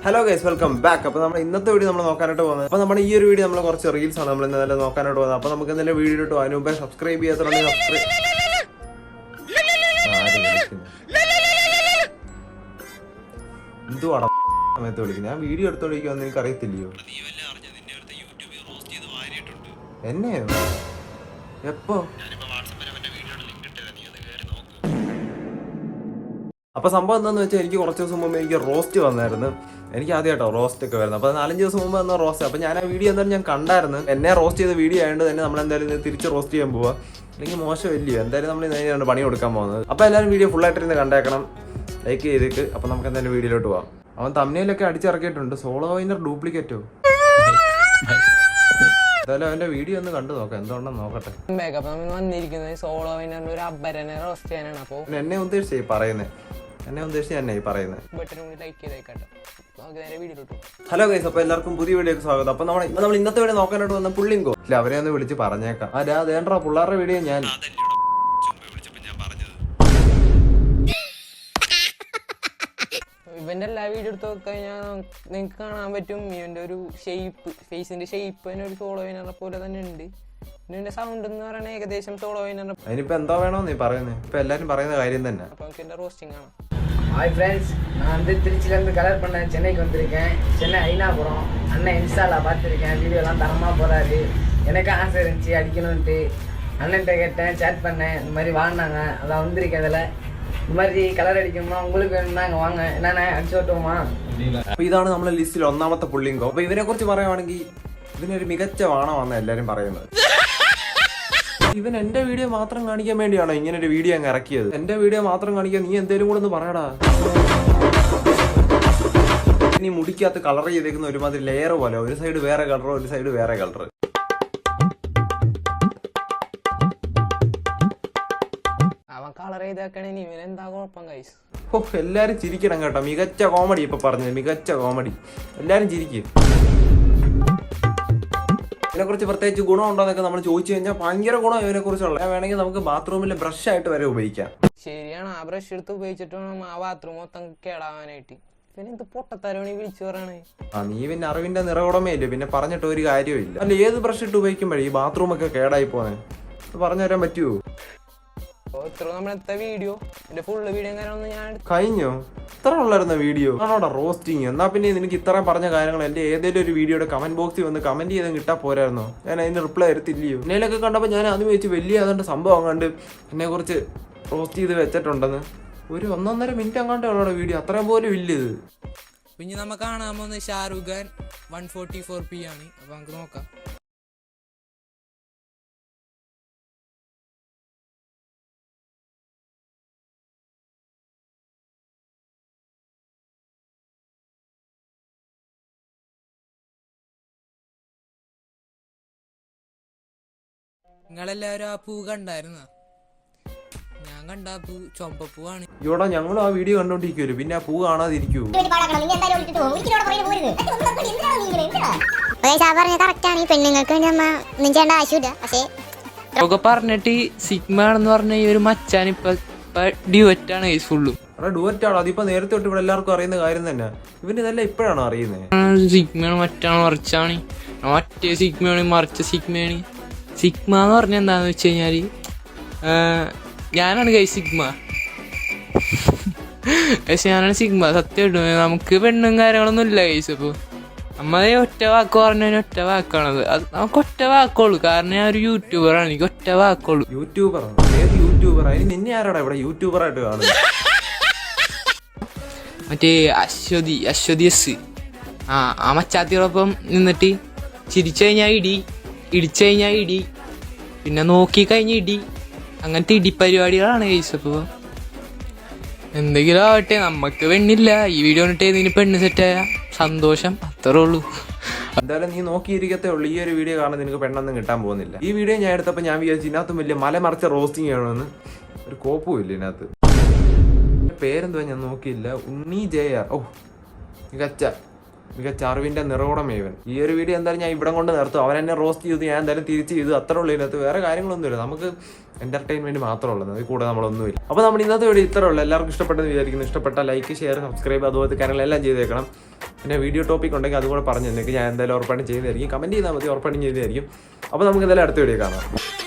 Hello guys welcome back അപ്പോൾ നമ്മൾ ഇന്നത്തെ വീഡിയോ നമ്മൾ നോക്കാനായിട്ട് പോകുന്നത്. അപ്പോൾ നമ്മുടെ ഈ ഒരു വീഡിയോ നമ്മൾ കുറച്ച് റീൽസ് ആണ് നമ്മൾ ഇന്നലെ നോക്കാനായിട്ട് പോകുന്നത്. അപ്പോൾ നമുക്ക് ഇന്നലെ വീഡിയോ ഇട്ടു അതിന് മുമ്പേ സബ്സ്ക്രൈബ് ചെയ്യാത്തുണ്ടെങ്കിൽ സബ്സ്ക്രൈബ് എന്തുവാടാ സമയത്ത് വിളിക്കുന്നത്? ഞാൻ വീഡിയോ എടുത്തോണ്ടിരിക്കുമെന്ന് എനിക്ക് അറിയത്തില്ലയോ എന്നെയോ? എപ്പോ? അപ്പൊ സംഭവം എന്താന്ന് വെച്ചാൽ എനിക്ക് കുറച്ച് ദിവസം മുമ്പ് എനിക്ക് റോസ്റ്റ് വന്നായിരുന്നു. എനിക്ക് ആദ്യമായിട്ടോ റോസ്റ്റ് ഒക്കെ വരുന്നത്. അപ്പോൾ നാലഞ്ച് ദിവസം മുമ്പ് വന്ന റോസ്റ്റ്. അപ്പോൾ ഞാൻ ആ വീഡിയോ എന്തായാലും ഞാൻ കണ്ടായിരുന്നു. എന്നെ റോസ്റ്റ് ചെയ്ത വീഡിയോ ആയതുകൊണ്ട് തന്നെ നമ്മൾ എന്തായാലും തിരിച്ച് റോസ്റ്റ് ചെയ്യാൻ പോവാ. അല്ലെങ്കിൽ മോശമില്ലയോ എന്തായാലും നമ്മൾ ഇതിനാണ് പണി കൊടുക്കാൻ പോകുന്നത്. അപ്പോൾ എല്ലാവരും വീഡിയോ ഫുൾ ആയിട്ട് ഇരുന്ന് കണ്ടേക്കണം. ലൈക്ക് ചെയ്തേക്ക് അപ്പോൾ നമുക്ക് എന്തായാലും വീഡിയോയിലോട്ട് പോവാം. അവൻ തമ്മിലൊക്കെ അടിച്ചിറക്കിയിട്ടുണ്ട്. സോളോ വൈനർ ഡ്യൂപ്ലിക്കേറ്റോ എന്തായാലും അവന്റെ വീഡിയോ ഒന്ന് കണ്ടു നോക്കാം. എന്തുകൊണ്ടെന്ന് നോക്കട്ടെ. വന്നിരിക്കുന്നത് സോളോ വൈനറിന്റെ ഒരു അബ്ബരനെ റോസ്റ്റ് ചെയ്യാനാണ്. അപ്പൊ എന്നെ ഉദ്ദേശിച്ചേ പറയുന്നേ. പറയുന്നത് എന്നെ ഉദ്ദേശിച്ച് തന്നെ ഈ പറയുന്നത് ഹലോ ഗൈസ് അപ്പൊ എല്ലാവർക്കും പുതിയ വീഡിയോക്ക് സ്വാഗതം. അപ്പൊ നമ്മൾ നമ്മൾ ഇന്നത്തെ വീഡിയോ നോക്കാനായിട്ട് വന്ന പുള്ളിങ്കോ? ഇല്ല അവരെ ഒന്ന് വിളിച്ച് പറഞ്ഞേക്കാം. അല്ല രാ ദേണ്ടാ പിള്ളേരുടെ വീഡിയോ ഞാൻ ഇവന്റെ എല്ലാ വീഡിയോ എടുത്ത് കഴിഞ്ഞാൽ നിങ്ങൾക്ക് കാണാൻ പറ്റും ഇവന്റെ ഒരു ഷേപ്പ് ഫേസിന്റെ ഷേപ്പ് തന്നെ ഒരു വൈനറിനെ പോലെ തന്നെ ഉണ്ട്. ഇവന്റെ സൗണ്ട് എന്ന് പറയുന്നത് ഏകദേശം സോളോ വൈനറിനെ അതിനിപ്പോ എന്തോ വേണോ നീ പറയുന്നത് ഇപ്പൊ എല്ലാരും പറയുന്ന കാര്യം തന്നെ. അപ്പൊ നമുക്ക് എന്റെ റോസ്റ്റിംഗ് കാണാം. ஹாய் ஃப்ரெண்ட்ஸ் நான் வந்து திருச்சியிலேருந்து கலர் பண்ண சென்னைக்கு வந்திருக்கேன் சென்னை ஐநாபுரம் அண்ணன் இன்ஸ்டாவில் பார்த்துருக்கேன் வீடியோலாம் தரமாக போகிறாரு எனக்கும் ஆசை இருந்துச்சு அடிக்கணுன்ட்டு அண்ணன்ட்ட கேட்டேன் சேட் பண்ணேன் இந்த மாதிரி வாழ்னாங்க அதான் வந்திருக்கேன் அதில் இந்த மாதிரி கலர் அடிக்கணுமா உங்களுக்கு வேணும்னா அங்கே வாங்க என்னண்ணே அடிச்சு விட்டுவோமா അപ്പൊ ഇതാണ് നമ്മുടെ ലിസ്റ്റിൽ ഒന്നാമത്തെ പുള്ളിങ്കോ അപ്പൊ ഇതിനെ കുറിച്ച് പറയുവാണെങ്കിൽ ഇതിനൊരു മികച്ച വാണമാണ് എല്ലാരും പറയുന്നത് ഇവൻ എന്റെ വീഡിയോ മാത്രം കാണിക്കാൻ വേണ്ടിയാണോ ഇങ്ങനെ ഒരു വീഡിയോ അങ്ങ് ഇറക്കിയത്? എന്റെ വീഡിയോ മാത്രം കാണിക്കാൻ നീ എന്തേലും കൂടെ ഒന്ന് പറയടാ. ഇനി മുടിക്കകത്ത് കളർ ചെയ്തേക്കുന്ന ഒരുമാതിരി ലെയർ പോലെ ഒരു സൈഡ് വേറെ കളർ ഒരു സൈഡ് വേറെ കളർ അവൻ കളർ ചെയ്തേക്കണേ ഇവൻ എന്താ കുഴപ്പം കൈസ് ഓ എല്ലാരും ചിരിക്കണം കേട്ടോ. മികച്ച കോമഡി ഇപ്പൊ പറഞ്ഞത് മികച്ച കോമഡി എല്ലാരും ചിരിക്കും. ഇതിനെ കുറിച്ച് പ്രത്യേകിച്ച് ഗുണമുണ്ടോന്നൊക്കെ നമ്മൾ ചോദിച്ചു കഴിഞ്ഞാൽ ഭയങ്കര ഗുണം ഇതിനെ കുറിച്ചുള്ള വേണമെങ്കിൽ നമുക്ക് ബാത്റൂമിൽ ബ്രഷ് ആയിട്ട് വരെ ഉപയോഗിക്കാം. ശരിയാണ് ആ ബ്രഷ് എടുത്ത് ഉപയോഗിച്ചിട്ട് വേണം ആ ബാത്റൂം മൊത്തം കേടാവാനായിട്ട്. പിന്നെ ഇത് പൊട്ടത്തരവണി വിളിച്ചു പറയണേ? ആ നീ പിന്നെ അറിവിന്റെ നിറകുടമയില്ലേ? പിന്നെ പറഞ്ഞിട്ട് ഒരു കാര്യമില്ല അല്ല ഏത് ബ്രഷ് ഇട്ട് ഉപയോഗിക്കുമ്പോഴേ ഈ ബാത്റൂം ഒക്കെ കേടായി പോന്നെ? പറഞ്ഞു തരാൻ പറ്റുമോ അപ്പോൾ ഇത്ര നമ്മളത്തെ വീഡിയോ എന്റെ ഫുള്ള് വീഡിയോ ഞാൻ കഴിഞ്ഞോ? ഇത്ര ഉള്ളായിരുന്ന വീഡിയോ ആണോടാ റോസ്റ്റിങ് എന്നാ പിന്നെ നിനക്ക് ഇത്രയും പറഞ്ഞ കാര്യങ്ങൾ എന്റെ ഏതെങ്കിലും ഒരു വീഡിയോയുടെ കമന്റ് ബോക്സിൽ വന്ന് കമന്റ് ചെയ്ത് കിട്ടാ പോരായിരുന്നോ? ഞാൻ അതിന് റിപ്ലൈ തരത്തില്ലയോ എന്നേലൊക്കെ കണ്ടപ്പോൾ ഞാൻ അത് വെച്ച് വലിയ അതുകൊണ്ട് സംഭവം കണ്ട് എന്നെ കുറിച്ച് റോസ്റ്റ് ചെയ്ത് വെച്ചിട്ടുണ്ടെന്ന്. ഒരു ഒന്നൊന്നര മിനിറ്റ് അങ്ങാണ്ടേ ഉള്ളൂ വീഡിയോ അത്രയും പോലും ഇല്ല ഇത്. പിന്നെ നമുക്ക് കാണാൻ പോകുന്നത് Shahrukh one forty four P ആണ്. അപ്പൊ നമുക്ക് നോക്കാം. നിങ്ങളെല്ലാവരും ആ പൂ കണ്ടായിരുന്ന? ഞാൻ കണ്ട ആ പൂ ചൊമ്പപ്പൂവാണ് ഇവിടെ ഞങ്ങൾ ആ വീഡിയോ കണ്ടോണ്ടിരിക്കുമല്ലോ പിന്നെ ആ പൂ കാണാതിരിക്കൂ സാ പറഞ്ഞ കറക്റ്റാണ് ഈ പെണ്ണുങ്ങൾക്ക് വേണ്ടി ആവശ്യമില്ല. പക്ഷേ ഒക്കെ പറഞ്ഞിട്ട് സിഗ്മ എന്ന് പറഞ്ഞ ഈ ഒരു മച്ചാൻ ഇപ്പൊ ഡ്യുവറ്റ് ആണ് ഈ ഫുള്ളും അവിടെ ഡുവറ്റ് ആണോ? അതിപ്പോ നേരത്തെ തൊട്ട് ഇവിടെ എല്ലാവർക്കും അറിയുന്ന കാര്യം തന്നെ. ഇവന് ഇതെല്ലാം ഇപ്പോഴാണോ അറിയുന്നത് സിഗ്മയാണ് മറ്റാണ് മറിച്ചാണ്. മറ്റേ സിഗ്മയാണ് മറിച്ച സിഗ്മയാണ്. സിഗ്മ എന്ന് പറഞ്ഞ എന്താന്ന് വെച്ച് കഴിഞ്ഞാൽ ഞാനാണ് കൈ സിഗ്മ. പക്ഷെ ഞാനാണ് സിഗ്മ സത്യമായിട്ടും നമുക്ക് പെണ്ണും കാര്യങ്ങളൊന്നും ഇല്ല കൈസ് അപ്പൊ നമ്മളെ ഒറ്റ വാക്ക് പറഞ്ഞതിന് ഒറ്റ വാക്കാണത്. അത് നമുക്ക് ഒറ്റ വാക്കുള്ളൂ. കാരണം ഞാൻ ഒരു യൂട്യൂബറാണ് എനിക്ക് ഒറ്റ വാക്കുള്ളൂ. യൂട്യൂബർ ഏത് യൂട്യൂബർ നിന്നെ ആരാടാ ഇവിടെ യൂട്യൂബറായിട്ട് കാണുന്നത് മറ്റേ അശ്വതി അശ്വതി എസ്. ആ ആ മച്ചാത്തിയോടൊപ്പം നിന്നിട്ട് ചിരിച്ചു കഴിഞ്ഞാൽ ഇടി. ഇടിച്ചു കഴിഞ്ഞാൽ ഇടി. പിന്നെ നോക്കി കഴിഞ്ഞ ഇടി. അങ്ങനത്തെ ഇടി പരിപാടികളാണ് കേസ് അപ്പോൾ എന്തെങ്കിലും ആവട്ടെ നമുക്ക് പെണ്ണില്ല. ഈ വീഡിയോ കണ്ടിട്ട് ഇതിന് പെണ്ണ് സെറ്റായ സന്തോഷം അത്രേ ഉള്ളൂ. എന്തായാലും നീ നോക്കിയിരിക്കത്തേ ഉള്ളൂ. ഈ ഒരു വീഡിയോ കാണാൻ നിനക്ക് പെണ്ണൊന്നും കിട്ടാൻ പോകുന്നില്ല. ഈ വീഡിയോ ഞാൻ എടുത്തപ്പോൾ ഞാൻ വിചാരിച്ചു ഇതിനകത്തും വലിയ മലമറിച്ച റോസ്റ്റിംഗ് ആണെന്ന് ഒരു കോപ്പും ഇല്ല ഇതിനകത്ത്. പേരെന്തുവാ? ഞാൻ നോക്കിയില്ല. ഉണ്ണി ജയ ഓ മികച്ച മികച്ച അറിവിന്റെ നിറകുടമേവൻ ഈ ഒരു വീഡിയോ എന്തായാലും ഞാൻ ഇവിടെ കൊണ്ട് നിർത്തും. അവൻ എന്നെ റോസ്റ്റ് ചെയ്തു ഞാൻ എന്തായാലും തിരിച്ച് ചെയ്തു. അത്ര ഉള്ളൂ ഇതിനകത്ത്. വേറെ കാര്യങ്ങളൊന്നുമില്ല നമുക്ക് എന്റർടൈൻമെന്റ് മാത്രമേ ഉള്ളൂ. അതിൽ കൂടെ നമ്മളൊന്നുമില്ല അപ്പോൾ നമ്മൾ ഇന്നത്തെ വീഡിയോ ഇത്ര ഉള്ളൂ. എല്ലാവർക്കും ഇഷ്ടപ്പെട്ടെന്ന് വിചാരിക്കുന്നു. ഇഷ്ടപ്പെട്ട ലൈക്ക് ഷെയർ സബ്സ്ക്രൈബ് അതുപോലത്തെ കാര്യങ്ങളെല്ലാം ചെയ്തേക്കണം പിന്നെ വീഡിയോ ടോപ്പിക് ഉണ്ടെങ്കിൽ അതുകൂടെ പറഞ്ഞു തന്നേക്ക്. ഞാൻ എന്തായാലും ഉറപ്പായിട്ടും ചെയ്തായിരിക്കും കമന്റ് ചെയ്താൽ മതി. ഉറപ്പായിട്ടും ചെയ്തായിരിക്കും അപ്പോൾ നമുക്ക് എന്തായാലും അടുത്ത വീഡിയോ കാണാം.